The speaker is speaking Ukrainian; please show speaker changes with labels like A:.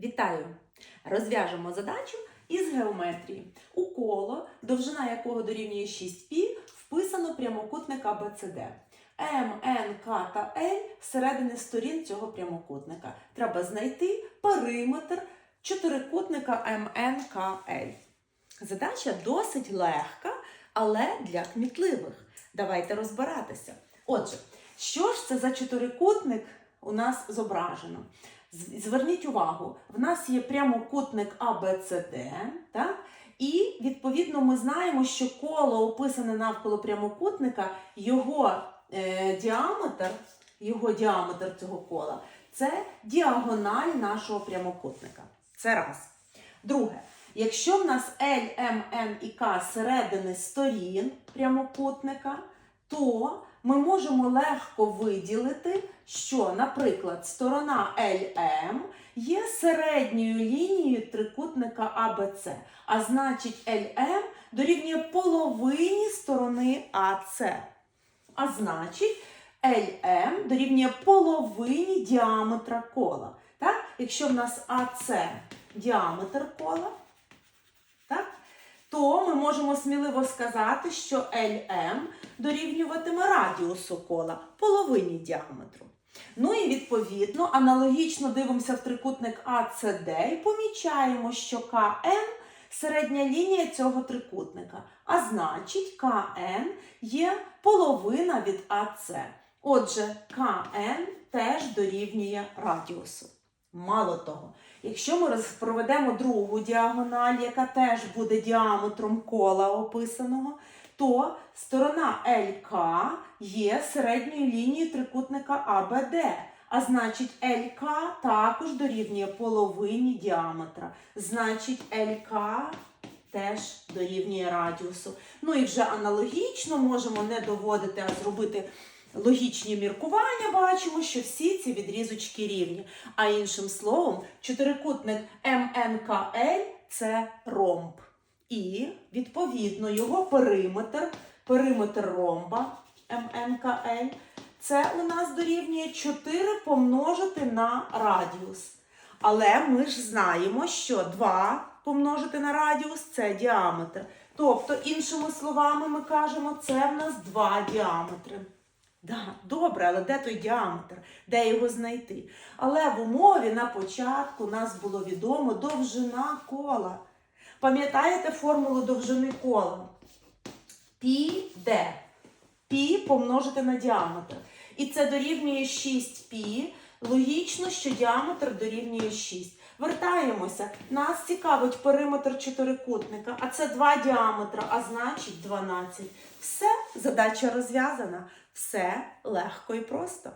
A: Вітаю! Розв'яжемо задачу із геометрії. У коло, довжина якого дорівнює 6π, вписано прямокутник ABCD. М, Н, К та Л середини сторін цього прямокутника. Треба знайти периметр чотирикутника МНКЛ. Задача досить легка, але для кмітливих. Давайте розбиратися. Отже, що ж це за чотирикутник у нас зображено? Зверніть увагу, в нас є прямокутник так? І відповідно ми знаємо, що коло описане навколо прямокутника, його е, діаметр, його діаметр цього кола це діагональ нашого прямокутника. Це раз. Друге, якщо в нас L, M, N і K середини сторін прямокутника, то ми можемо легко виділити, що, наприклад, сторона LM є середньою лінією трикутника ABC, а значить LM дорівнює половині сторони AC. А значить, LM дорівнює половині діаметра кола. Так? Якщо в нас АС діаметр кола? То ми можемо сміливо сказати, що LM дорівнюватиме радіусу кола половині діаметру. Ну і відповідно аналогічно дивимося в трикутник ACD і помічаємо, що КН середня лінія цього трикутника, а значить КН є половина від АЦ. Отже, КН теж дорівнює радіусу. Мало того, якщо ми проведемо другу діагональ, яка теж буде діаметром кола описаного, то сторона ЛК є середньою лінією трикутника АБД. А значить, ЛК також дорівнює половині діаметра. Значить, ЛК теж дорівнює радіусу. Ну і вже аналогічно можемо не доводити, а зробити логічні міркування. Бачимо, що всі ці відрізочки рівні. А іншим словом, чотирикутник МНКЛ це ромб. І, відповідно, його периметр, периметр ромба МНКЛ, це у нас дорівнює 4 помножити на радіус. Але ми ж знаємо, що 2 помножити на радіус це діаметр. Тобто, іншими словами, ми кажемо, це в нас два діаметри. Да, добре, але де той діаметр? Де його знайти? Але в умові на початку нас було відомо довжина кола. Пам'ятаєте формулу довжини кола? Пі де? Пі помножити на діаметр. І це дорівнює 6π. Логічно, що діаметр дорівнює 6. Вертаємося. Нас цікавить периметр чотирикутника, а це два діаметра, а значить 12. Все, задача розв'язана. Все легко і просто.